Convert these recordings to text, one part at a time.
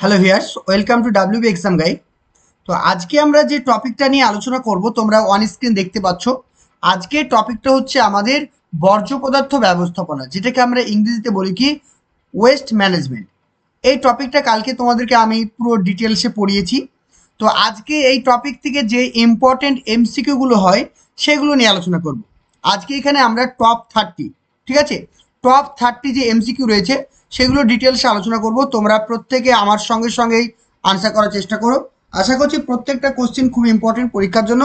Hello viewers welcome to WB exam guide তো আজকে আমরা যে টপিকটা নিয়ে আলোচনা করব, তোমরা অন স্ক্রিন দেখতে পাচ্ছ। আজকে টপিকটা হচ্ছে আমাদের বর্জ্য পদার্থ ব্যবস্থাপনা, যেটাকে আমরা ইংরেজিতে বলি কি ওয়েস্ট ম্যানেজমেন্ট এই টপিকটা কালকে তোমাদেরকে আমি পুরো ডিটেলসে পড়িয়েছি। তো আজকে এই টপিক থেকে যে ইম্পর্টেন্ট এমসিকিউগুলো হয়, সেগুলো নিয়ে আলোচনা করব। আজকে এখানে আমরা টপ থার্টি ঠিক আছে? টপ থার্টি যে এমসিকিউ রয়েছে সেগুলো ডিটেলসে আলোচনা করব। তোমরা প্রত্যেকে আমার সঙ্গে সঙ্গেই আনসার করার চেষ্টা করো। আশা করছি প্রত্যেকটা কোশ্চেন খুব ইম্পর্টেন্ট পরীক্ষার জন্য।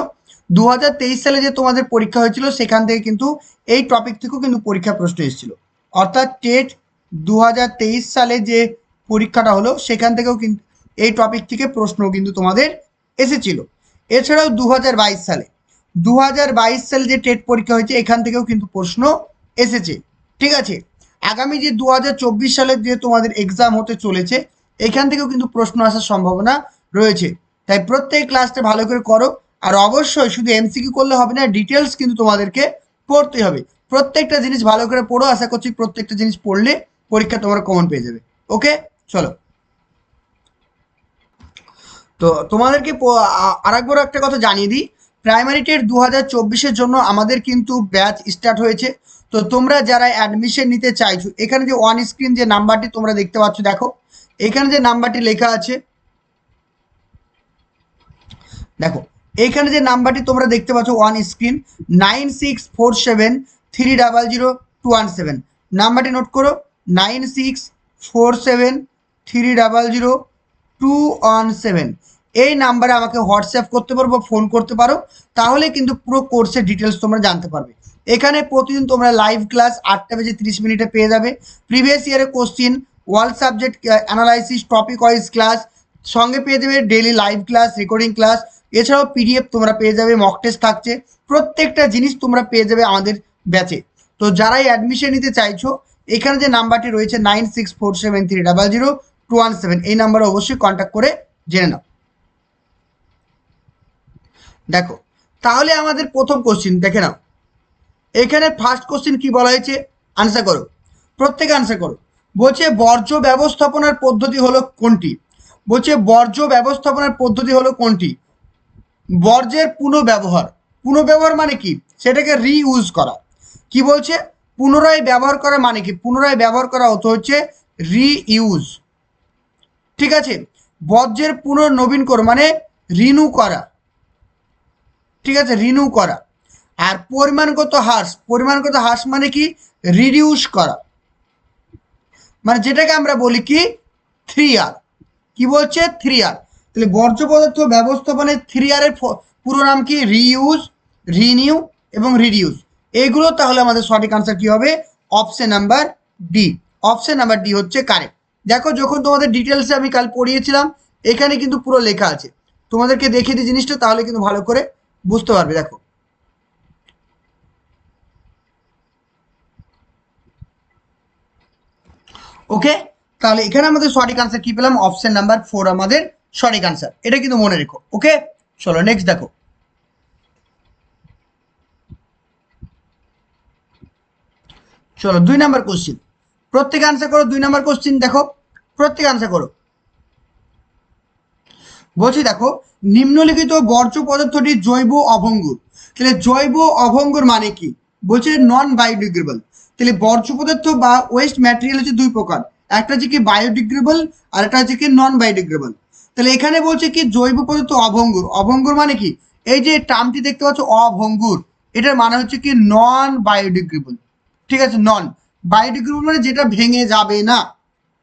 দু হাজার তেইশ সালে যে তোমাদের পরীক্ষা হয়েছিল, সেখান থেকে কিন্তু এই টপিক থেকেও কিন্তু পরীক্ষা প্রশ্ন এসেছিল। অর্থাৎ টেট দু হাজার তেইশ সালে যে পরীক্ষাটা হলো, সেখান থেকেও কিন্তু এই টপিক থেকে প্রশ্ন কিন্তু তোমাদের এসেছিল। এছাড়াও দু হাজার বাইশ সালে দু হাজার বাইশ সালে যে টেট পরীক্ষা হয়েছে, এখান থেকেও কিন্তু প্রশ্ন এসেছে। ঠিক আছে? আগামী যে দু সালের যে তোমাদের এক্সাম হতে চলেছে, এখান থেকেও কিন্তু প্রশ্ন আসার সম্ভাবনা রয়েছে। তাই প্রত্যেক ক্লাসটা ভালো করে করো, আর অবশ্যই শুধু এমসিকিউ করলে হবে না ডিটেলস কিন্তু তোমাদেরকে পড়তে হবে। প্রত্যেকটা জিনিস ভালো করে পড়ো, আশা করছি প্রত্যেকটা জিনিস পড়লে পরীক্ষা তোমার কমন পেয়ে যাবে। ওকে চলো। তো তোমাদেরকে আরেকবার একটা কথা জানিয়ে দিই। প্রাইমারি টেট দু হাজার জন্য আমাদের কিন্তু ব্যাচ স্টার্ট হয়েছে। তো তোমরা যারা অ্যাডমিশন নিতে চাইছো, এখানে যে ওয়ান স্ক্রিন যে নাম্বারটি তোমরা দেখতে পাচ্ছ, দেখো। এখানে যে নাম্বারটি লেখা আছে, দেখো। এখানে যে নাম্বারটি তোমরা দেখতে পাচ্ছ one screen nine six four seven three double zero two one seven নাম্বারটি নোট করো nine six four seven three double zero two one seven এই নাম্বারে আমাকে হোয়াটসঅ্যাপ করতে পারো বা ফোন করতে পারো, তাহলে কিন্তু পুরো কোর্সের ডিটেলস তোমরা জানতে পারবে। এখানে প্রতিদিন তোমরা লাইভ ক্লাস আটটা বেজে তিরিশ মিনিটে পেয়ে যাবে। প্রিভিয়াস ইয়ারের question world subject analysis topic wise class সঙ্গে পেয়ে যাবে daily live class recording class এছাড়াও পিডিএফ তোমরা পেয়ে যাবে মক টেস্ট থাকছে। প্রত্যেকটা জিনিস তোমরা পেয়ে যাবে আমাদের ব্যাচে তো যারাই অ্যাডমিশন নিতে চাইছো, এখানে যে নাম্বারটি রয়েছে nine six four seven three double zero two one seven এই নাম্বারে অবশ্যই কন্ট্যাক্ট করে জেনে নাও। দেখো, তাহলে আমাদের প্রথম কোশ্চিন দেখে নাও। এখানে ফার্স্ট কোশ্চিন কি বলা হয়েছে? আনসার করো। প্রত্যেকে আনসার করো। বলছে, বর্জ্য ব্যবস্থাপনার পদ্ধতি হলো কোনটি? বলছে, বর্জ্য ব্যবস্থাপনার পদ্ধতি হলো কোনটি? বর্জ্যের পুনঃব্যবহার পুনঃব্যবহার মানে কি? সেটাকে রিইউজ করা। কি বলছে? পুনরায় ব্যবহার করা মানে কি? পুনরায় ব্যবহার করা হতো হচ্ছে রিইউজ ঠিক আছে? বর্জ্যের পুনর্নবীন করা মানে রিনিউ করা। ঠিক আছে? রিনিউ করা। আর পরিমাণগত হ্রাস পরিমাণগত হ্রাস মানে কি? রিডিউস করা। মানে যেটাকে আমরা বলি কি? থ্রি আর কি বলছে? থ্রি আর তাহলে বর্জ্য পদার্থ ব্যবস্থাপনায় থ্রি আর এর পুরো নাম কি? রিইউজ রিনিউ এবং রিডিউস এইগুলো তাহলে আমাদের সঠিক আনসার কি হবে? Option number D option number D হচ্ছে কারেক্ট দেখো, যখন তোমাদের ডিটেলসে আমি কাল পড়িয়েছিলাম, এখানে কিন্তু পুরো লেখা আছে। তোমাদেরকে দেখিয়ে দিই জিনিসটা, তাহলে কিন্তু ভালো করে বুঝতে পারবে, দেখো। ওকে তাহলে এখানে আমাদের সঠিক আনসার কি পেলাম? অপশন নাম্বার ফোর আমাদের সঠিক আনসার এটা কিন্তু মনে রেখো ওকে চলো নেক্সট দেখো। চলো, দুই নাম্বার কোশ্চিন প্রত্যেকে আনসার করো, দুই নাম্বার কোশ্চিন দেখো। প্রত্যেকে আনসার করো। বলছি দেখো, নিম্নলিখিত বর্জ্য পদার্থটি জৈব অভঙ্গুর। তাহলে জৈব অভঙ্গুর মানে কি? বলছে নন বায়োডিগ্রেবল তাহলে বর্জ্য পদার্থ বা ওয়েস্ট ম্যাটেরিয়াল হচ্ছে দুই প্রকার। একটা হচ্ছে কি বায়োডিগ্রেবল আর একটা হচ্ছে কি নন বায়োডিগ্রেবল তাহলে এখানে বলছে কি জৈব পদার্থ অভঙ্গুর। অভঙ্গুর মানে কি? এই যে টার্মটি দেখতে পাচ্ছ, অভঙ্গুর। এটার মানে হচ্ছে কি নন বায়োডিগ্রেবল ঠিক আছে নন বায়োডিগ্রেবল মানে যেটা ভেঙে যাবে না।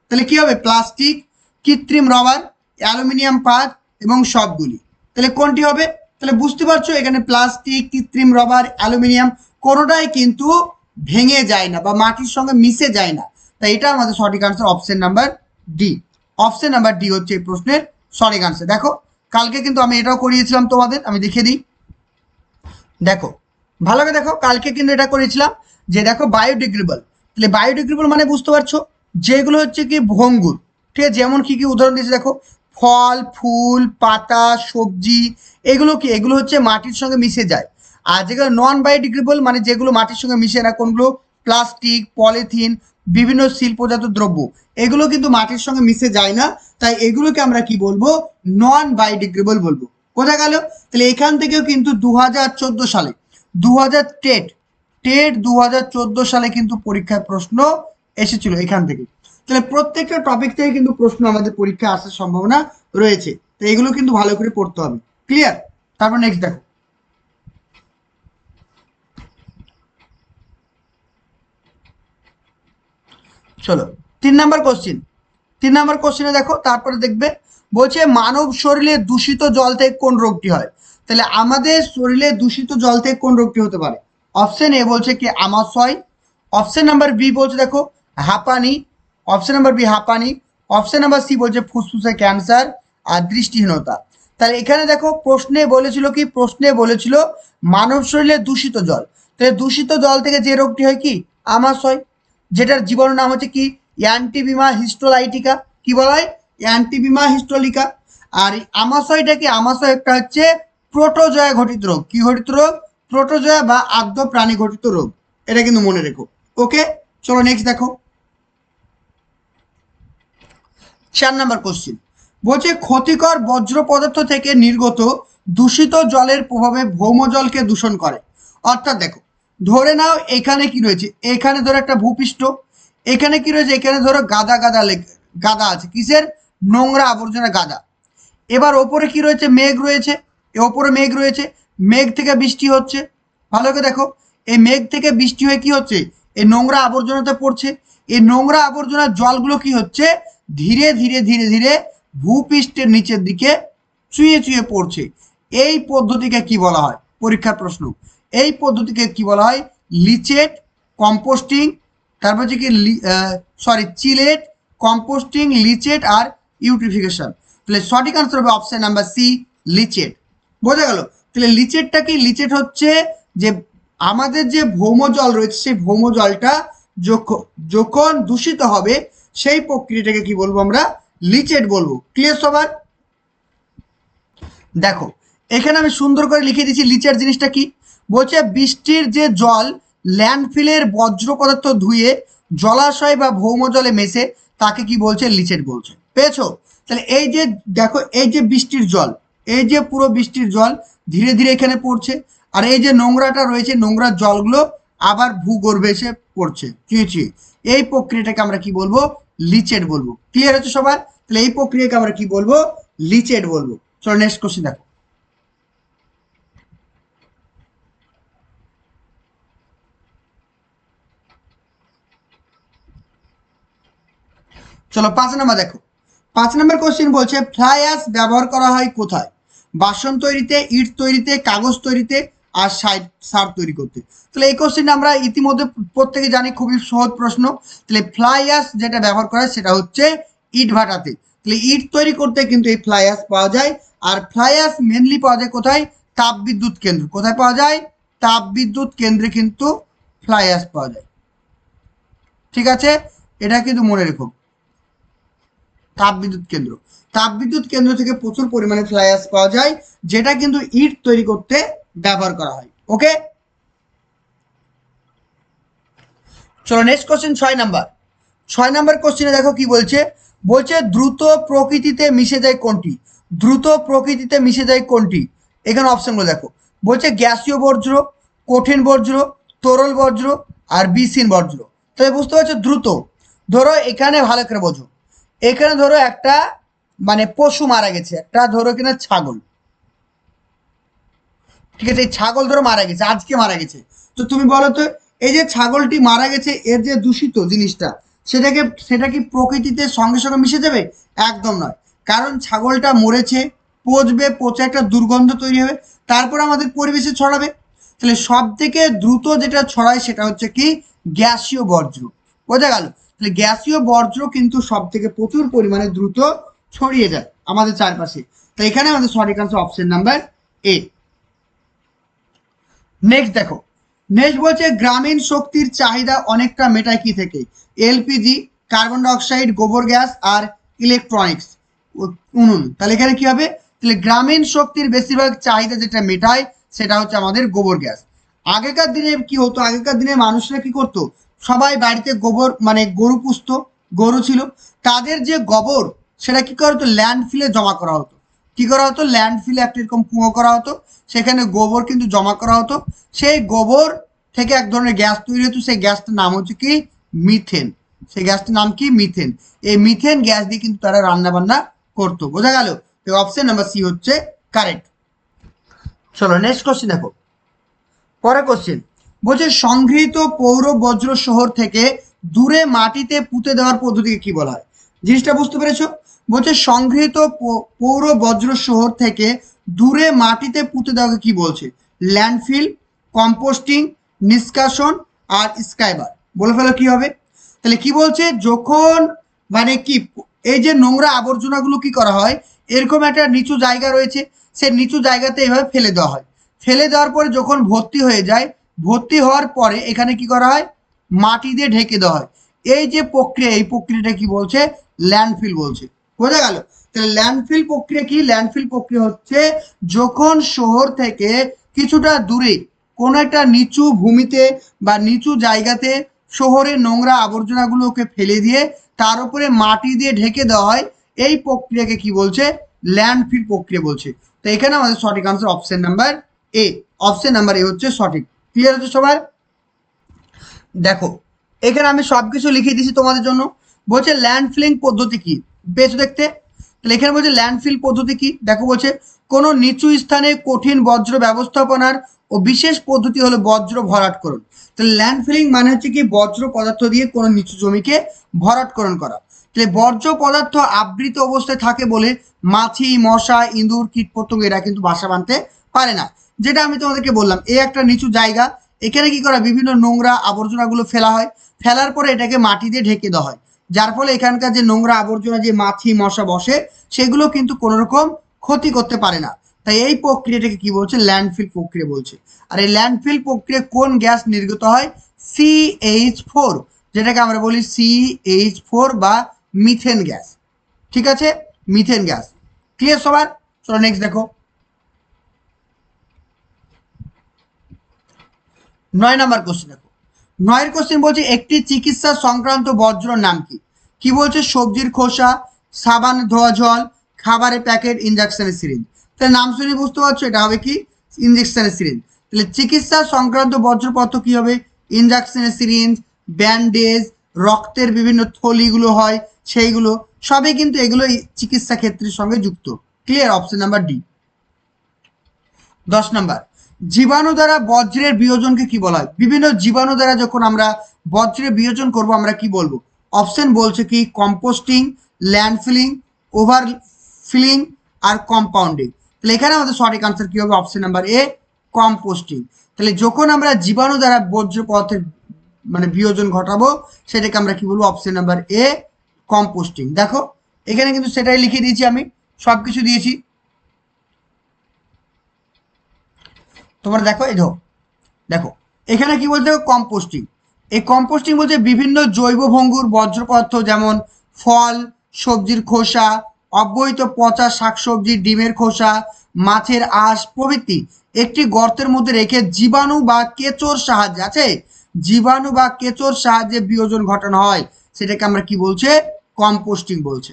তাহলে কি হবে? প্লাস্টিক কৃত্রিম রবার অ্যালুমিনিয়াম পাত এবং সবগুলি। তাহলে কোনটি হবে? তাহলে বুঝতে পারছ, এখানে প্লাস্টিক কৃত্রিম রবার অ্যালুমিনিয়াম কোনোটাই কিন্তু ভেঙে যায় না বা মাটির সঙ্গে মিশে যায় না। তাই এটা আমাদের সঠিক answer option number D option number D হচ্ছে এই প্রশ্নের সঠিক আনসার দেখো, কালকে কিন্তু আমি এটাও করিয়েছিলাম তোমাদের, আমি দেখিয়ে দিই। দেখো, ভালো করে দেখো, কালকে কিন্তু এটা করেছিলাম যে দেখো বায়োডিগ্রেবল তাহলে বায়োডিগ্রেবল মানে বুঝতে পারছ? যেগুলো হচ্ছে কি ভঙ্গুর। ঠিক আছে, যেমন কি কি উদাহরণ দিয়েছে দেখো, ফল, ফুল, পাতা, সবজি, এগুলো কি? এগুলো হচ্ছে মাটির সঙ্গে মিশে যায়। আর যেগুলো নন বায়োডিগ্রেবল মানে যেগুলো মাটির সঙ্গে মিশে না, কোনগুলো প্লাস্টিক পলিথিন বিভিন্ন শিল্পজাত দ্রব্য, এগুলো কিন্তু মাটির সঙ্গে মিশে যায় না। তাই এগুলোকে আমরা কি বলব? নন বায়োডিগ্রেবল বলব। কোথায় গেল? তাহলে এখান থেকেও কিন্তু দু হাজার চোদ্দ সালে দু হাজার টেট টেট দু হাজার চোদ্দ সালে কিন্তু পরীক্ষার প্রশ্ন এসেছিল এখান থেকে। তাহলে প্রত্যেকটা টপিক থেকে কিন্তু প্রশ্ন আমাদের পরীক্ষায় আসার সম্ভাবনা রয়েছে। তো এগুলো কিন্তু ভালো করে পড়তে হবে। ক্লিয়ার তারপর নেক্সট দেখো। চলো, তিন নাম্বার কোশ্চিন তিন নাম্বার কোশ্চিনে দেখো, তারপরে দেখবে, বলছে মানব শরীরে দূষিত জল থেকে কোন রোগটি হয়? তাহলে আমাদের শরীরে দূষিত জল থেকে কোন রোগটি হতে পারে? অপশন এ বলছে কি আমাশয়। অপশন নাম্বার বি বলছে দেখো, হাঁপানি। অপশন নাম্বার বি হাঁপানি। অপশন নাম্বার সি বলছে ফুসফুসে ক্যান্সার আর দৃষ্টিহীনতা। তাহলে এখানে দেখো, প্রশ্নে বলেছিল কি? প্রশ্নে বলেছিল মানব শরীরে দূষিত জল। তাহলে দূষিত জল থেকে যে রোগটি হয় কি? আমাশয়। যেটার জীবাণু নাম হচ্ছে কি? Entamoeba histolytica. কি বলা হয়? অ্যান্টিবিমা হিস্টোলিকা। আর আমাশয়টা কি? আমাশয় একটা হচ্ছে প্রোটোজয়া ঘটিত রোগ। কি ঘটিত রোগ? প্রোটোজয়া বা আদ্য প্রাণী ঘটিত রোগ। এটা কিন্তু মনে রেখো। ওকে? চলো নেক্সট দেখো। চার নাম্বার কোশ্চিন বলছে, ক্ষতিকর বজ্র পদার্থ থেকে নির্গত দূষিত জলের প্রভাবে ভৌমজলকে দূষণ করে। অর্থাৎ দেখো ধরে নাও এখানে কি রয়েছে? এখানে ধরো একটা ভূপৃষ্ঠ। এখানে কি রয়েছে? এখানে ধরো গাদা গাদা গাদা আছে। কিসের? নোংরা আবর্জনা গাদা। এবার ওপরে কি রয়েছে? মেঘ রয়েছে। ওপরে মেঘ রয়েছে। মেঘ থেকে বৃষ্টি হচ্ছে। ভালো করে দেখো। এই মেঘ থেকে বৃষ্টি হয়ে কি হচ্ছে? এই নোংরা আবর্জনাতে পড়ছে। এই নোংরা আবর্জনার জলগুলো কি হচ্ছে? ধীরে ধীরে ধীরে ধীরে ভূপৃষ্ঠের নিচের দিকে চুয়ে চুয়ে পড়ছে। এই পদ্ধতিকে কি বলা হয়? পরীক্ষার প্রশ্ন। এই পদ্ধতিকে কি বলা হয়? লিচেট কম্পোস্টিং, তারপর হচ্ছে কি সরি চিলেট কম্পোস্টিং, লিচেট আর ইউট্রিফিকেশন। তাহলে সঠিক আনসার হবে অপশন নাম্বার সি লিচেট। বোঝা গেল? তাহলে লিচেটটা কি? লিচেট হচ্ছে যে আমাদের যে ভৌম জল রয়েছে, সেই ভৌম জলটা যখন দূষিত হবে, সেই প্রক্রিয়াটাকে কি বলব আমরা? লিচেট বলব। ক্লিয়ার সবার? দেখো, এখানে আমি সুন্দর করে লিখে দিচ্ছি লিচের জিনিসটা কি? বলছে বৃষ্টির যে জল, ল্যান্ডফিলের বজ্র পদার্থ ধুয়ে জলাশয় বা ভৌম জলে মেশে তাকে কি বলছে? লিচেট বলছে। পেয়েছ? তাহলে এই যে দেখো, এই যে বৃষ্টির জল, এই যে পুরো বৃষ্টির জল ধীরে ধীরে এখানে পড়ছে, আর এই যে নোংরাটা রয়েছে নোংরার জলগুলো আবার ভূগর্ভে এসে পড়ছে। চুয়ে চুয়ে এই প্রক্রিয়াটাকে আমরা কি বলব? লিচেট বলব। ক্লিয়ার হচ্ছে সবার? তাহলে এই প্রক্রিয়াকে আমরা কি বলব? লিচেট বলব। চলো নেক্সট কোশ্চেন দেখো। চলো পাঁচ নাম্বার দেখো। পাঁচ নাম্বার কোশ্চেন বলছে ফ্লাই অ্যাশ ব্যবহার করা হয় কোথায়? বাসন তৈরিতে, ইট তৈরিতে, কাগজ তৈরিতে আর সাইড, সার তৈরি করতে। তাহলে এই কোশ্চেনটা আমরা ইতিমধ্যে প্রত্যেকে জানি, খুবই সহজ প্রশ্ন। তাহলে ফ্লাই অ্যাশ যেটা ব্যবহার করা হয় সেটা হচ্ছে ইট ভাটাতে। তাহলে ইট তৈরি করতে কিন্তু এই ফ্লাই অ্যাশ পাওয়া যায়। আর ফ্লাই অ্যাশ মেনলি পাওয়া যায় কোথায়? তাপ বিদ্যুৎ কেন্দ্র। কোথায় পাওয়া যায়? তাপ বিদ্যুৎ কেন্দ্রে কিন্তু ফ্লাই অ্যাশ পাওয়া যায়। ঠিক আছে? এটা কিন্তু মনে রেখো। তাপবিদ্যুৎ কেন্দ্র। তাপবিদ্যুৎ কেন্দ্র থেকে প্রচুর পরিমাণে ফ্লাই অ্যাশ পাওয়া যায়, যেটা কিন্তু ইট তৈরি করতে ব্যবহার করা হয়। ওকে চলো নেক্সট কোশ্চেন ছয় নাম্বার ছয় নাম্বার কোশ্চেনে দেখো কি বলছে? বলছে, দ্রুত প্রকৃতিতে মিশে যায় কোনটি? দ্রুত প্রকৃতিতে মিশে যায় কোনটি? এখানে অপশনগুলো দেখো। বলছে, গ্যাসীয় বর্জ্য, কঠিন বর্জ্য, তরল বর্জ্য আর বিসিন বর্জ্য। তাহলে বুঝতে পারছ, দ্রুত। ধরো, এখানে ভালো করে বোঝো। এখানে ধরো একটা মানে পশু মারা গেছে। একটা ধরো কিনা ছাগল। ঠিক আছে, এই ছাগল ধরো মারা গেছে, আজকে মারা গেছে। তো তুমি বলো তো, এই যে ছাগলটি মারা গেছে, এর যে দূষিত জিনিসটা, সেটাকে, সেটা কি প্রকৃতিতে সঙ্গে সঙ্গে মিশে যাবে? একদম নয়। কারণ ছাগলটা মরেছে, পচবে, পচে একটা দুর্গন্ধ তৈরি হবে, তারপর আমাদের পরিবেশে ছড়াবে। তাহলে সব থেকে দ্রুত যেটা ছড়ায় সেটা হচ্ছে কি? গ্যাসীয় বর্জ্য। বোঝা গেল? গ্যাসীয় বর্জ্য কিন্তু সব থেকে প্রচুর পরিমাণে দ্রুত ছড়িয়ে যায় আমাদের চারপাশে। তো এখানে আমাদের সঠিক answer option number A next দেখো। নেক্সট বলছে, গ্রামীণ শক্তির চাহিদা অনেকটা মেটায় কি থেকে? এলপিজি কার্বন ডাইঅক্সাইড গোবর গ্যাস আর ইলেকট্রনিক্স উনুন। তাহলে এখানে কি হবে? তাহলে গ্রামীণ শক্তির বেশিরভাগ চাহিদা যেটা মেটায়, সেটা হচ্ছে আমাদের গোবর গ্যাস আগেকার দিনে কি হতো? আগেকার দিনে মানুষরা কি করতো? সবাই বাড়িতে গোবর মানে গরু পুষতো, গরু ছিল। তাদের যে গোবর, সেটা কি করা হতো? ল্যান্ডফিলে জমা করা হতো। কি করা হতো? ল্যান্ডফিলে একটা এরকম কুঁয়ো করা হতো। সেখানে গোবর কিন্তু জমা করা হতো। সেই গোবর থেকে এক ধরনের গ্যাস তৈরি হতো। সেই গ্যাসটার নাম হচ্ছে কি? মিথেন সেই গ্যাসটার নাম কি? মিথেন এই মিথেন গ্যাস দিয়ে কিন্তু তারা রান্না বান্না করতো। বোঝা গেল? তো অপশন নাম্বার সি হচ্ছে কারেক্ট চলো নেক্সট কোশ্চেন দেখো। পরের কোশ্চেন বলছে, সংগৃহীত পৌর বজ্র শহর থেকে দূরে মাটিতে পুঁতে দেওয়ার পদ্ধতিকে কি বলা হয়? জিনিসটা বুঝতে পেরেছ? বলছে, সংগৃহীত পৌর বজ্র শহর থেকে দূরে মাটিতে পুঁতে দেওয়াকে কি বলছে? ল্যান্ডফিল, কম্পোস্টিং, নিষ্কাশন আর স্কাইবার। বলে ফেলো কি হবে? তাহলে কি বলছে? যখন মানে কি, এই যে নোংরা আবর্জনাগুলো কি করা হয়, এরকম একটা নিচু জায়গা রয়েছে সে নিচু জায়গাতে এভাবে ফেলে দেওয়া হয়। ফেলে দেওয়ার পরে যখন ভর্তি হয়ে যায় ভর্তি হওয়ার পরে এখানে কি করা হয়? মাটি দিয়ে ঢেকে দেওয়া হয়। এই যে প্রক্রিয়া, এই প্রক্রিয়াটা কি বলছে? ল্যান্ডফিল বলছে। বোঝা গেল? তাহলে ল্যান্ডফিল প্রক্রিয়া কি? ল্যান্ডফিল প্রক্রিয়া হচ্ছে যখন শহর থেকে কিছুটা দূরে কোনো একটা নিচু ভূমিতে বা নিচু জায়গাতে শহরে নোংরা আবর্জনাগুলোকে ফেলে দিয়ে তার উপরে মাটি দিয়ে ঢেকে দেওয়া হয়, এই প্রক্রিয়াকে কি বলছে? ল্যান্ডফিল প্রক্রিয়া বলছে। তো এখানে আমাদের সঠিক answer option number A option number A হচ্ছে সঠিক। ক্লিয়ার হচ্ছে সবার? দেখো, এখানে আমি সবকিছু লিখে দিয়েছি তোমাদের জন্য। বলছে ল্যান্ডফিলিং পদ্ধতি কি? বেশ দেখতে? তাহলে এখানে বলছে ল্যান্ডফিল পদ্ধতি কি? দেখো বলছে, কোনো নিচু স্থানে কঠিন বজ্র ব্যবস্থাপনার ও বিশেষ পদ্ধতি হলো বজ্র ভরাটকরণ তাহলে ল্যান্ডফিলিং মানে হচ্ছে কি, বজ্র পদার্থ দিয়ে কোনো নিচু জমিকে ভরাটকরণ করা। তাহলে বর্জ্য পদার্থ আবৃত অবস্থায় থাকে বলে মাছি, মশা, ইঁদুর, কীটপতঙ্গ এরা কিন্তু বাসা বাঁধতে পারে না। যেটা আমি তোমাদেরকে বললাম এই একটা নিচু জায়গা, এখানে কি করা বিভিন্ন নোংরা আবর্জনাগুলো ফেলা হয়, ফেলার পরে এটাকে মাটি দিয়ে ঢেকে দেওয়া হয়। যার ফলে এখানকার যে নোংরা আবর্জনা, যে মাছি, মশা বসে, সেগুলো কিন্তু কোনো রকম ক্ষতি করতে পারে না। তাই এই প্রক্রিয়াটাকে কি বলছে? ল্যান্ডফিল প্রক্রিয়া বলছে। আর এই ল্যান্ডফিল প্রক্রিয়া কোন গ্যাস নির্গত হয়? সিএইচ ফোর যেটাকে আমরা বলি সিএইচ ফোর বা মিথেন গ্যাস। ঠিক আছে? Methane gas. ক্লিয়ার সবার? চলো নেক্সট দেখো। নয় নাম্বার কোশ্চেন দেখো। নয়ের কোশ্চেন বলছে, একটি চিকিৎসা সংক্রান্ত বজ্র নাম কি? কি বলছে? সবজির খোসা, সাবান, ধোয়া জল, খাবারের প্যাকেট ইঞ্জেকশনের সিরিঞ্জ তাহলে নাম শুনে বুঝতে পারছ, এটা হবে কি? ইঞ্জেকশনের সিরিঞ্জ তাহলে চিকিৎসা সংক্রান্ত বজ্রপত্র কি হবে? ইঞ্জেকশনের সিরিঞ্জ ব্যান্ডেজ রক্তের বিভিন্ন থলিগুলো হয়, সেইগুলো, সবই কিন্তু এগুলো চিকিৎসা ক্ষেত্রের সঙ্গে যুক্ত। ক্লিয়ার অপশন নাম্বার ডি দশ নাম্বার। জীবাণু দ্বারা বজ্রের বিয়োজনকে কি বলা হয়? বিভিন্ন জীবাণু দ্বারা যখন আমরা বজ্রের বিয়োজন করব, আমরা কি বলব? অপশন বলছে কি, কম্পোস্টিং, ল্যান্ডফিলিং ওভার ফিলিং আর কম্পাউন্ডিং। তাহলে এখানে আমাদের সঠিক আনসার কি হবে? Option number A, composting. তাহলে যখন আমরা জীবাণু দ্বারা বর্জ্য পদার্থের মানে বিয়োজন ঘটাবো, সেটাকে আমরা কি বলব? Option number A, composting. দেখো, এখানে কিন্তু সেটাই লিখে দিয়েছি আমি সব কিছু দিয়েছি। তোমরা দেখো, এই দেখো দেখো, এখানে কি বলতে কম্পোস্টিং। এই কম্পোস্টিং বলতে বিভিন্ন জৈব ভঙ্গুর বর্জ্য পদার্থ যেমন ফল, সবজির খোসা অব্যহিত পচা শাকসবজি, ডিমের খোসা, মাছের আঁশ প্রভৃতি একটি গর্তের মধ্যে রেখে জীবাণু বা কেঁচোর সাহায্যে, আছে? জীবাণু বা কেঁচোর সাহায্যে বিয়োজন ঘটানো হয়। সেটাকে আমরা কি বলছে? কম্পোস্টিং বলছে।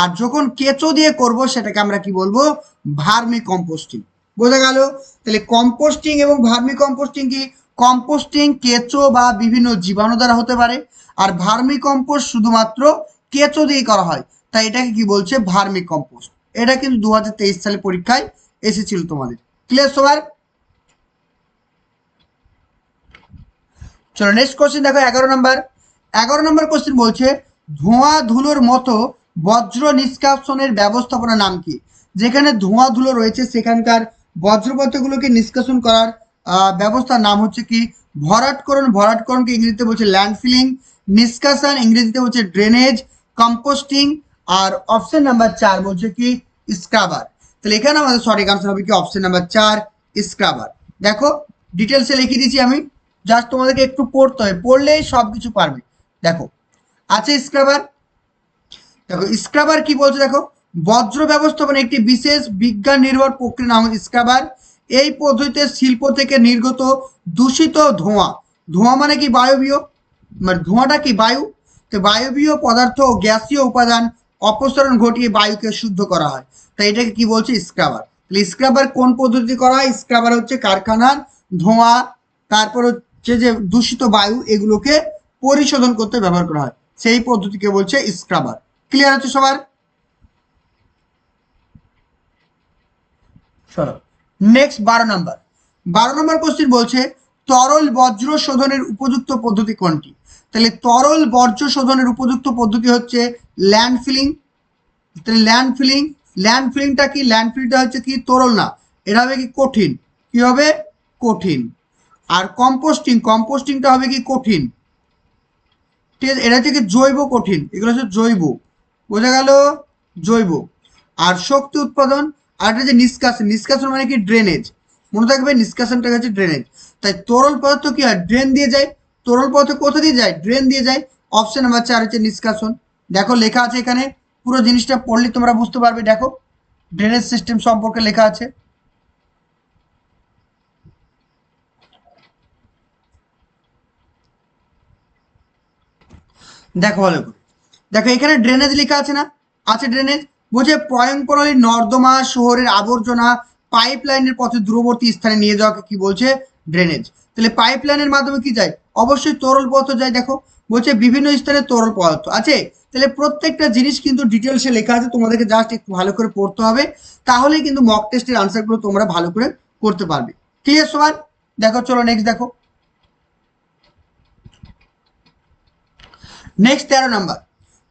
আর যখন কেঁচো দিয়ে করব, সেটাকে আমরা কি বলব? Vermi composting. বোঝা গেল? তাহলে কম্পোস্টিং এবং ভার্মি কম্পোস্টিং কি? কম্পোস্টিং কেঁচো বা বিভিন্ন জীবাণু দ্বারা হতে পারে। আর ভার্মি কম্পোস্ট শুধুমাত্র কেঁচো দিয়ে করা হয়। তাই এটাকে কি বলছে? ভার্মি কম্পোস্ট এটা কিন্তু দু হাজার তেইশ সালে পরীক্ষায় এসেছিল তোমাদের। ক্লিয়ার সবার? চলো নেক্সট কোশ্চেন দেখো, এগারো নম্বর এগারো নম্বর কোশ্চেন বলছে, ধোঁয়া ধুলোর মতো বজ্র নিষ্কাশনের ব্যবস্থাপনা নাম কি? যেখানে ধোঁয়া ধুলো রয়েছে, সেখানকার বজ্রপত্রগুলোকে নিষ্কাশন করার ব্যবস্থার নাম হচ্ছে কি? ভরাটকরণ, ভরাটকরণকে ইংরেজিতে বলছে ল্যান্ডফিলিং নিষ্কাশন, ইংরেজিতে বলছে ড্রেনেজ কম্পোস্টিং আর অপশন নাম্বার চার বলছে কি? স্ক্রাবার তাহলে এখানে আমাদের সঠিক আনসার হবে কি? অপশন নাম্বার চার স্ক্রাবার দেখো ডিটেলসে লিখে দিয়েছি আমি। জাস্ট তোমাদেরকে একটু পড়তে হবে। পড়লেই সব কিছু পারবে। দেখো, আছে স্ক্রাবার দেখো স্ক্রাবার কি বলছে দেখো? বজ্র ব্যবস্থাপনা একটি বিশেষ বিজ্ঞান নির্ভর প্রক্রিয়া নাম স্ক্রাবার এই পদ্ধতিতে শিল্প থেকে নির্গত দূষিত ধোঁয়া। ধোঁয়া মানে কি বায়বীয়? মানে ধোঁয়াটা কি বায়ু? তো বায়বীয় পদার্থ ও গ্যাসীয় উপাদান অপসারণ ঘটিয়ে বায়ুকে শুদ্ধ করা হয়। তাই এটাকে কি বলছে? স্ক্রাবার তাহলে স্ক্রাবার কোন পদ্ধতি করা হয়? স্ক্রাবার হচ্ছে কারখানার ধোঁয়া, তারপর হচ্ছে যে দূষিত বায়ু, এগুলোকে পরিশোধন করতে ব্যবহার করা হয়। সেই পদ্ধতিকে বলছে স্ক্রাবার ক্লিয়ার হচ্ছে সবার? চলো নেক্সট বারো নাম্বার বারো নম্বর কোশ্চিন বলছে, তরল বজ্র শোধনের উপযুক্ত পদ্ধতি কোনটি? তাহলে তরল বর্জ্য শোধনের উপযুক্ত পদ্ধতি হচ্ছে ল্যান্ড ফিলিং তাহলে ল্যান্ড ফিলিং ল্যান্ড ফিলিংটা কি? ল্যান্ড ফিলিংটা হচ্ছে কি? তরল না। এটা হবে কি? কঠিন। কি হবে? কঠিন। আর কম্পোস্টিং কম্পোস্টিংটা হবে কি? কঠিন। ঠিক আছে? এটা হচ্ছে কি? জৈব কঠিন। এগুলো হচ্ছে জৈব। বোঝা গেল? জৈব। আর শক্তি উৎপাদন? আর এটা যে নিষ্কাশন নিষ্কাশন মানে কি? ড্রেনেজ মনে থাকবে নিষ্কাশনটা হচ্ছে ড্রেনেজ তাই তরল পদার্থ কি হয়? ড্রেন দিয়ে যায়। তরল পদার্থ কোথা দিয়ে যায়? ড্রেন দিয়ে যায়। অপশন নাম্বার চার হচ্ছে নিষ্কাশন দেখো লেখা আছে এখানে। পুরো জিনিসটা পড়লে তোমরা বুঝতে পারবে। দেখো ড্রেনেজ সিস্টেম সম্পর্কে লেখা আছে। দেখো ভালো করে। দেখো এখানে ড্রেনেজ লেখা আছে না? আছে ড্রেনেজ বলছে প্রয়ং প্রণালী নর্দমা শহরের আবর্জনা পাইপ লাইনের পথে দূরবর্তী স্থানে নিয়ে যাওয়াকে কি বলছে ড্রেনেজ। তাহলে পাইপ লাইনের মাধ্যমে কি যায়? অবশ্যই তরল পদার্থ যায়, দেখো। বলছে বিভিন্ন স্থানে তরল পদার্থ আছে। তাহলে প্রত্যেকটা জিনিস কিন্তু ডিটেলসে লেখা আছে, তোমাদেরকে জাস্ট একটু ভালো করে পড়তে হবে। তাহলে কিন্তু মক টেস্টের আনসারগুলো তোমরা ভালো করে করতে পারবে। ক্লিয়ার সবার? দেখো, চলো নেক্সট দেখো। নেক্সট তেরো নম্বর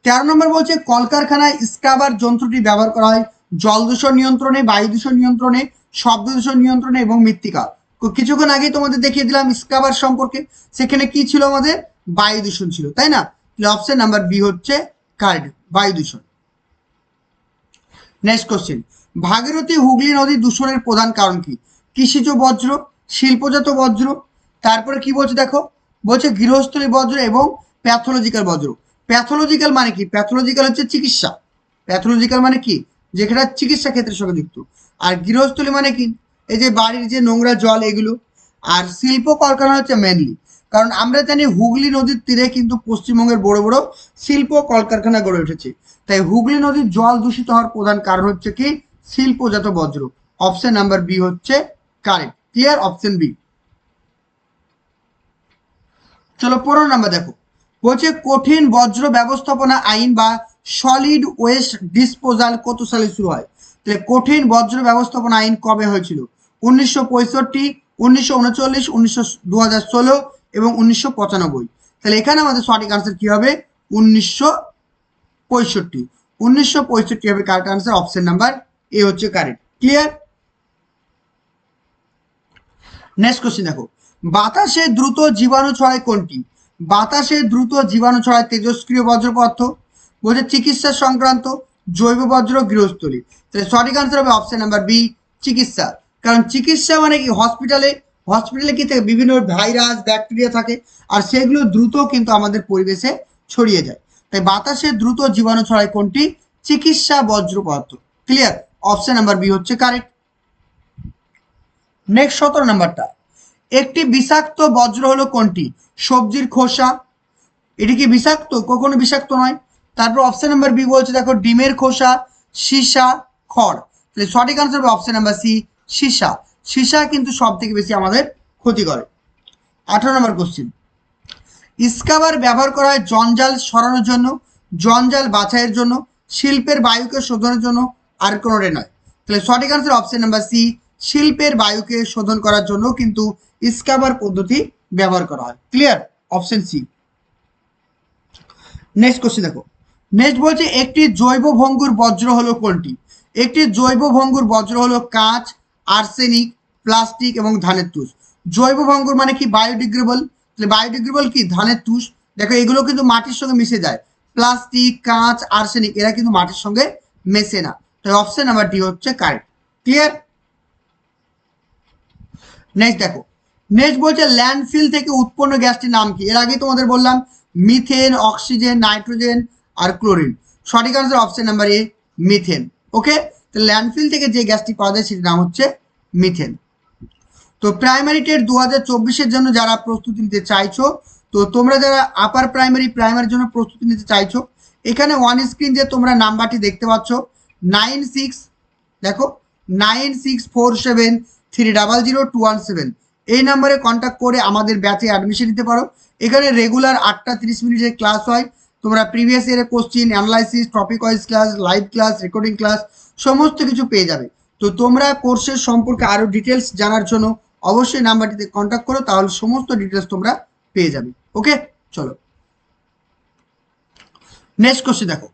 তেরো নম্বর বলছে, কলকারখানায় স্ক্রাবার যন্ত্রটি ব্যবহার করা হয়। জল দূষণ নিয়ন্ত্রণে, বায়ু দূষণ নিয়ন্ত্রণে, শব্দ দূষণ নিয়ন্ত্রণে এবং মৃত্তিকা। কিছুক্ষণ আগে তোমাদের দেখিয়ে দিলাম স্ক্রাবার সম্পর্কে। সেখানে কি ছিল আমাদের? বায়ু দূষণ ছিল, তাই না? অপশন নাম্বার বি হচ্ছে কার্ড বায়ু দূষণ। নেক্সট কোশ্চেন ভাগীরথী হুগলি নদী দূষণের প্রধান কারণ কি? কৃষিজ বজ্র, শিল্পজাত বজ্র, তারপরে কি বলছে দেখো? বলছে গৃহস্থলী বজ্র এবং প্যাথোলজিক্যাল বজ্র। প্যাথোলজিক্যাল মানে কি? প্যাথোলজিক্যাল হচ্ছে চিকিৎসা। প্যাথোলজিক্যাল মানে কি? যেখানে চিকিৎসা ক্ষেত্রের সঙ্গে যুক্ত। আর গৃহস্থলী মানে কি? এই যে বাড়ির যে নোংরা জল এগুলো। আর শিল্প কলকারখানা হচ্ছে মেনলি কারণ আমরা জানি হুগলি নদীর তীরে কিন্তু পশ্চিমবঙ্গের বড় বড় শিল্প কলকারখানা গড়ে উঠেছে। তাই হুগলি নদীর জল দূষিত হওয়ার প্রধান কারণ হচ্ছে কি? শিল্পজাত বজ্র অপশন নাম্বার বি হচ্ছে কারেক্ট ক্লিয়ার অপশন বি চলো পনেরো নাম্বার দেখো। বলছে কঠিন বজ্র ব্যবস্থাপনা আইন বা সলিড ওয়েস্ট ডিসপোজাল কত সালে শুরু হয়? তাহলে কঠিন বজ্র ব্যবস্থাপনা আইন কবে হয়েছিল? উনিশশো পঁয়ষট্টি, উনিশশো উনচল্লিশ, উনিশশো দু হাজার ষোলো এবং উনিশশো পঁচানব্বই। তাহলে এখানে আমাদের সঠিক আনসার কি হবে? উনিশশো পঁয়ষট্টি। উনিশশো পঁয়ষট্টি হবে correct answer option number A হচ্ছে কারেক্ট ক্লিয়ার নেক্সট কোশ্চেন দেখো। বাতাসে দ্রুত জীবাণু ছড়ায় কোনটি? বাতাসে দ্রুত জীবাণু ছড়ায় তেজস্ক্রিয় বজ্র বলছে চিকিৎসা সংক্রান্ত জৈব বজ্র গৃহস্থলী। তাহলে সঠিক আনসার হবে অপশন নাম্বার বি চিকিৎসা। কারণ চিকিৎসা মানে কি? হসপিটালে হসপিটালে কি থাকে? বিভিন্ন ভাইরাস ব্যাকটেরিয়া থাকে, আর সেগুলো দ্রুত কিন্তু আমাদের পরিবেশে ছড়িয়ে যায়। তাই বাতাসে দ্রুত জীবাণু ছড়ায় কোনটি? চিকিৎসা বজ্র পদার্থ ক্লিয়ার অপশন নাম্বার বি হচ্ছে কারেক্ট নেক্সট সতেরো নাম্বারটা একটি বিষাক্ত বজ্র হলো কোনটি? সবজির খোসা। এটি কি বিষাক্ত? কখনো বিষাক্ত নয়। তারপর অপশন নাম্বার বি বলছে, দেখো, ডিমের খোসা, সীসা, খড়। তাহলে সঠিক আনসার হবে অপশন নাম্বার সি সীসা। সীসা কিন্তু সব থেকে বেশি আমাদের ক্ষতি করে। আঠারো নম্বর কোশ্চিন ইস্কাবার ব্যবহার করা হয় জঞ্জাল সরানোর জন্য, জঞ্জাল বাছাইয়ের জন্য, শিল্পের বায়ুকে শোধনের জন্য, আর কোনোটা নয়। তাহলে সঠিক আনসার অপশন নাম্বার সি শিল্পের বায়ুকে শোধন করার জন্য কিন্তু ইস্কাবার পদ্ধতি ব্যবহার করা হয়। Clear option C next question দেখো। নেক্সট বলছে, একটি জৈব ভঙ্গুর বজ্র হলো কোনটি? একটি জৈব ভঙ্গুর বজ্র হলো কাঁচ, আর্সেনিক, প্লাস্টিক এবং ধানের তুষ। জৈব ভঙ্গুর মানে কি? বায়োডিগ্রেবল তাহলে বায়োডিগ্রেবল কি? ধানের তুষ। দেখো, এগুলো কিন্তু মাটির সঙ্গে মিশে যায়। প্লাস্টিক, কাঁচ, আর্সেনিক, এরা কিন্তু মাটির সঙ্গে মেশে না। তাই অপশন নাম্বার ডি হচ্ছে কারেক্ট ক্লিয়ার নেক্সট দেখো। নেক্সট বলছে ল্যান্ডফিল থেকে উৎপন্ন গ্যাসটির নাম কি? এর আগে তোমাদের বললাম মিথেন অক্সিজেন নাইট্রোজেন আর ক্লোরিন সঠিক answer option number A methane okay তো ল্যান্ডফিল থেকে যে গ্যাসটি পাওয়া যায় সেটির নাম হচ্ছে মিথেন তো প্রাইমারি টেট দু হাজার চব্বিশের জন্য যারা প্রস্তুতি নিতে চাইছো, তো তোমরা যারা আপার প্রাইমারি প্রাইমারির জন্য প্রস্তুতি নিতে চাইছো, এখানে ওয়ান স্ক্রিন যে তোমরা নাম্বারটি দেখতে পাচ্ছ নাইন সিক্স দেখো nine six four seven three double zero two one seven এই নাম্বারে কন্ট্যাক্ট করে আমাদের ব্যাচে অ্যাডমিশন নিতে পারো। এখানে রেগুলার আটটা তিরিশ মিনিটের ক্লাস হয়। তোমরা প্রিভিয়াস ইয়ারের question analysis topic wise class live class recording class সমস্ত কিছু পেয়ে যাবে। তো তোমরা কোর্সের সম্পর্কে আরও ডিটেলস জানার জন্য অবশ্যই নাম্বারটিতে কন্ট্যাক্ট করো, তাহলে সমস্ত ডিটেলস তোমরা পেয়ে যাবে। ওকে চলো। নেক্সট কোশ্চেন দেখো।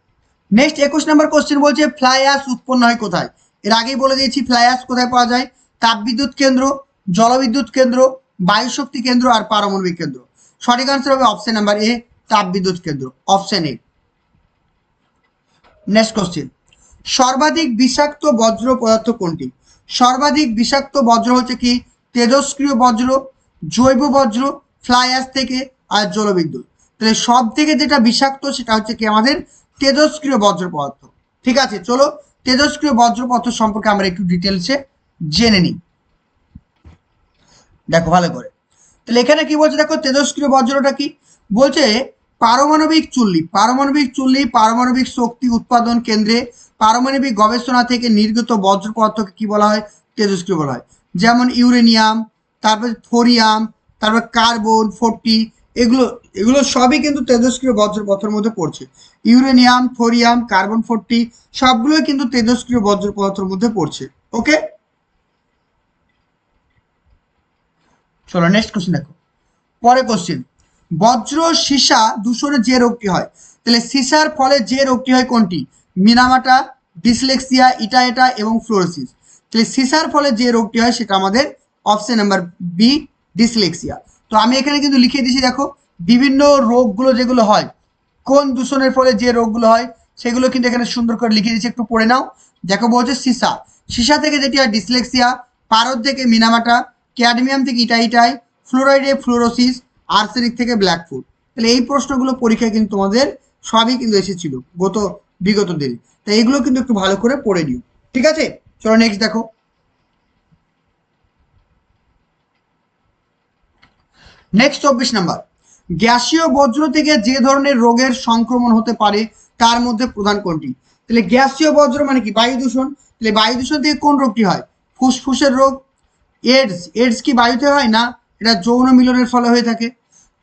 নেক্সট একুশ নাম্বার কোশ্চেন বলছে ফ্লাই অ্যাশ উৎপন্ন হয় কোথায়? এর আগেই বলে দিয়েছি ফ্লাই অ্যাশ কোথায় পাওয়া যায়? তাপবিদ্যুৎ কেন্দ্র জলবিদ্যুৎ কেন্দ্র, বায়ুশক্তি কেন্দ্র আর পারমাণবিক কেন্দ্র। সঠিক আনসার হবে অপশন নাম্বার এ তাপবিদ্যুৎ কেন্দ্র। অপশন এ নেক্সট কোশ্চেন সর্বাধিক বিষাক্ত বজ্র পদার্থ কোনটি? সর্বাধিক বিষাক্ত বজ্র হচ্ছে কি? তেজস্ক্রিয় বজ্র, জৈব বজ্র ফ্লাই অ্যাশ থেকে আর জলবিদ্যুৎ। তাহলে সব থেকে যেটা বিষাক্ত সেটা হচ্ছে কি আমাদের তেজস্ক্রিয় বজ্র পদার্থ। ঠিক আছে, চলো তেজস্ক্রিয় বজ্র পদার্থ সম্পর্কে আমরা একটু ডিটেলসে জেনে নিই। দেখো, ভালো করে। তাহলে এখানে কি বলছে দেখো, তেজস্ক্রিয় বজ্রটা কি? বলছে পারমাণবিক চুল্লি পারমাণবিক চুল্লি, পারমাণবিক শক্তি উৎপাদন কেন্দ্রে পারমাণবিক গবেষণা থেকে নির্গত বজ্র পদার্থকে কি বলা হয়? তেজস্ক্রিয় বলা হয়। যেমন ইউরেনিয়াম, তারপর থোরিয়াম, তারপর কার্বন, ফোরটি, এগুলো এগুলো সবই কিন্তু তেজস্ক্রিয় বজ্র পদার্থের মধ্যে পড়ছে। ইউরেনিয়াম, থোরিয়াম, কার্বন, ফোরটি, সবগুলোই কিন্তু তেজস্ক্রিয় বজ্র পদার্থের মধ্যে পড়ছে। ওকে চলো নেক্সট কোশ্চেন দেখো। পরে কোশ্চেন বজ্র সীসা দূষণে যে রোগটি হয়। তাহলে সীসার ফলে যে রোগটি হয় কোনটি? মিনামাটা, ডিসলেক্সিয়া, ইটাএটা এবং ফ্লোরোসিস। তাহলে সীসার ফলে যে রোগটি হয় সেটা আমাদের অপশন নাম্বার বি ডিসলেক্সিয়া। তো আমি এখানে কিন্তু লিখে দিয়েছি, দেখো, বিভিন্ন রোগগুলো যেগুলো হয়, কোন দূষণের ফলে যে রোগগুলো হয়, সেগুলো কিন্তু এখানে সুন্দর করে লিখে দিয়েছি, একটু পড়ে নাও। দেখো, বলছে সীসা। সীসা থেকে যেটি হয়, ডিসলেক্সিয়া, পারদ থেকে মিনামাটা ক্যাডমিয়াম থেকে ইটাইটাই ফ্লোরাইডে ফ্লোরোসিস, আর্সেনিক থেকে ব্ল্যাক ফুড। তাহলে এই প্রশ্নগুলো পরীক্ষায় কিন্তু তোমাদের সবই কিন্তু এসেছিল গত, বিগত দিনে। তাই এগুলো কিন্তু একটু ভালো করে পড়ে নিও। ঠিক আছে? চলো নেক্সট দেখো। নেক্সট চব্বিশ নাম্বার। গ্যাসীয় বজ্র থেকে যে ধরনের রোগের সংক্রমণ হতে পারে, তার মধ্যে প্রধান কোনটি? তাহলে গ্যাসীয় বজ্র মানে কি? বায়ু দূষণ। তাহলে বায়ু দূষণ থেকে কোন রোগটি হয়? ফুসফুসের রোগ এডস এডস কি বায়ুতে হয় না, এটা যৌন মিলনের ফলে হয়ে থাকে।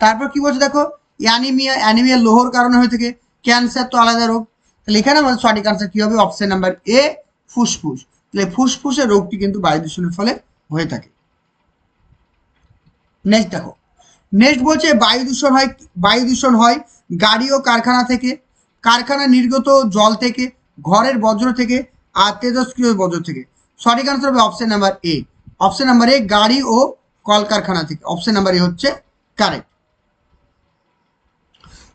তারপর কি বলছে দেখো অ্যানিমিয়া অ্যানিমিয়া লোহর কারণে হয়ে থাকে ক্যান্সার তো আলাদা রোগ। তাহলে এখানে আমাদের সঠিক আনসার কি হবে? অপশন নাম্বার এ ফুসফুস। তাহলে ফুসফুসের রোগটি কিন্তু বায়ু দূষণের ফলে হয়ে থাকে। নেক্সট দেখো। নেক্সট বলছে বায়ু দূষণ হয়, বায়ু দূষণ হয় গাড়ি ও কারখানা থেকে। কারখানা নির্গত জল থেকে, ঘরের বজ্র থেকে আর তেজস্ক্রিয় বজ্র থেকে। সঠিক আনসার হবে option number A option number A গাড়ি ও কলকারখানা থেকে। অপশন নাম্বার এ হচ্ছে কারেক্ট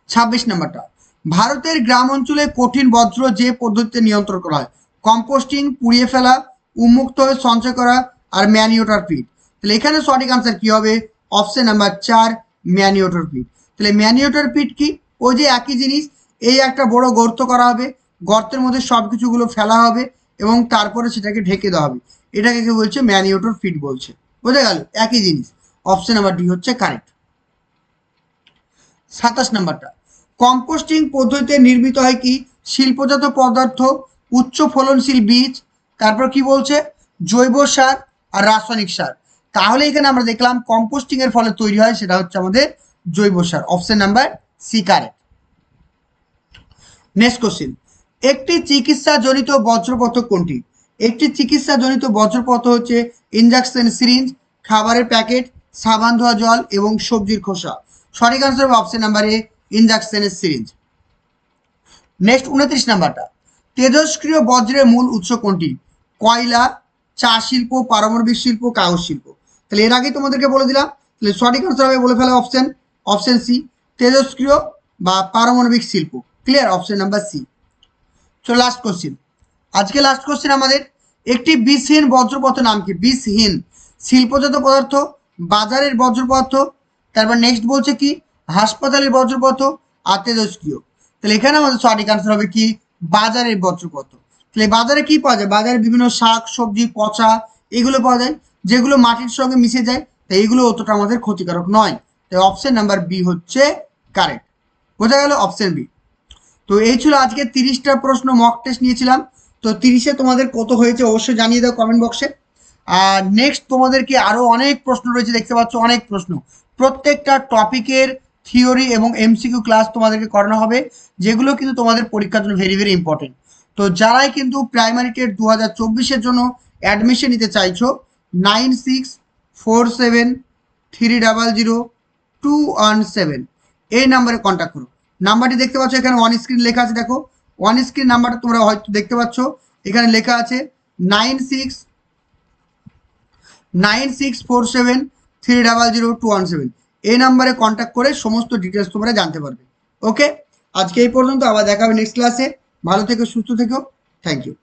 ছাব্বিশ নাম্বারটা। ভারতের গ্রাম অঞ্চলে কঠিন বজ্র যে পদ্ধতিতে নিয়ন্ত্রণ করা হয়, কম্পোস্টিং, পুড়িয়ে ফেলা, উন্মুক্ত হয়ে সঞ্চয় করা আর ম্যানিওটার পিট তাহলে এখানে সঠিক আনসার কি হবে? অপশন নাম্বার চার, ম্যানিওটার পিট তাহলে ম্যানিওটার পিট কি? ওই যে একই জিনিস, এই একটা বড় গর্ত করা হবে, গর্তের মধ্যে সব কিছুগুলো ফেলা হবে এবং তারপরে সেটাকে ঢেকে দেওয়া হবে। এটাকে কি বলছে? ম্যানিওটার ফিট বলছে। বোঝা গেল? একই জিনিস। অপশন নাম্বার ডি হচ্ছে কারেক্ট সাতাশ নাম্বারটা। কম্পোস্টিং পদ্ধতিতে নির্মিত হয় কি? শিল্পজাত পদার্থ, উচ্চ ফলনশীল বীজ, তারপর কি বলছে? জৈব সার আর রাসায়নিক সার। তাহলে এখানে আমরা দেখলাম কম্পোস্টিং এর ফলে তৈরি হয়, সেটা হচ্ছে আমাদের জৈব সার। Option number C correct next question একটি চিকিৎসা জনিত বজ্রপথ কোনটি? একটি চিকিৎসা জনিত বজ্রপথ হচ্ছে ইনজেকশন সিরিঞ্জ, খাবারের প্যাকেট, সাবান ধোয়া জল এবং সবজির খোসা। সঠিক আনসার হবে অপশন নাম্বার এ ইনজেকশনের সিরিঞ্জ নেক্সট উনত্রিশ নাম্বারটা। তেজস্ক্রিয় বজ্রের মূল উৎস কোনটি? কয়লা, চা শিল্প, পারমাণবিক শিল্প, কাগজ শিল্প। তাহলে এর আগেই তোমাদেরকে বলে দিলাম, তাহলে সঠিক আনসার হবে বলে ফেলা অপশন অপশন সি তেজস্ক্রিয় বা পারমাণবিক শিল্প। ক্লিয়ার অপশন নাম্বার সি চলো লাস্ট কোশ্চেন আজকে লাস্ট কোশ্চেন আমাদের, একটি বিষহীন বজ্রপথ নাম কি? বিষহীন। শিল্পজাত পদার্থ, বাজারের বজ্র পদার্থ তারপর নেক্সট বলছে কি? হাসপাতালের বজ্রপথ তেজস্ক্রিয় তাহলে এখানে আমাদের সঠিক আনসার হবে কি? বাজারের বজ্রপথ তাহলে বাজারে কি পাওয়া যায়? বাজারে বিভিন্ন শাক, সবজি, পচা, এগুলো পাওয়া যায়, যেগুলো মাটির সঙ্গে মিশে যায়, তাই এগুলো অতটা আমাদের ক্ষতিকারক নয়। তাই অপশন নাম্বার বি হচ্ছে কারেক্ট বোঝা গেল অপশন বি তো এই ছিল আজকে তিরিশটা প্রশ্ন মক টেস্ট নিয়েছিলাম। তো তিরিশে তোমাদের কত হয়েছে অবশ্যই জানিয়ে দাও কমেন্ট বক্সে আর নেক্সট তোমাদেরকে আরও অনেক প্রশ্ন রয়েছে, দেখতে পাচ্ছ অনেক প্রশ্ন। প্রত্যেকটা টপিকের থিওরি এবং এমসিকিউ ক্লাস তোমাদেরকে করানো হবে, যেগুলো কিন্তু তোমাদের পরীক্ষার জন্য ভেরি ভেরি ইম্পর্টেন্ট তো যারাই কিন্তু প্রাইমারি টেট দু হাজার চব্বিশের জন্য অ্যাডমিশন নিতে চাইছো nine six four seven three double zero two one seven এই নাম্বারে কন্ট্যাক্ট করো। নাম্বারটি দেখতে পাচ্ছ এখানে অন স্ক্রিন লেখা আছে, দেখো। অন স্ক্রিন নাম্বারটা তোমরা হয়তো দেখতে পাচ্ছ। এখানে লেখা আছে nine six nine six four seven three double zero two one seven এই নাম্বারে কন্ট্যাক্ট করে সমস্ত ডিটেলস তোমরা জানতে পারবে। ওকে আজকে এই পর্যন্ত, আবার দেখাবে নেক্সট ক্লাসে ভালো থেকো, সুস্থ থেকো। Thank you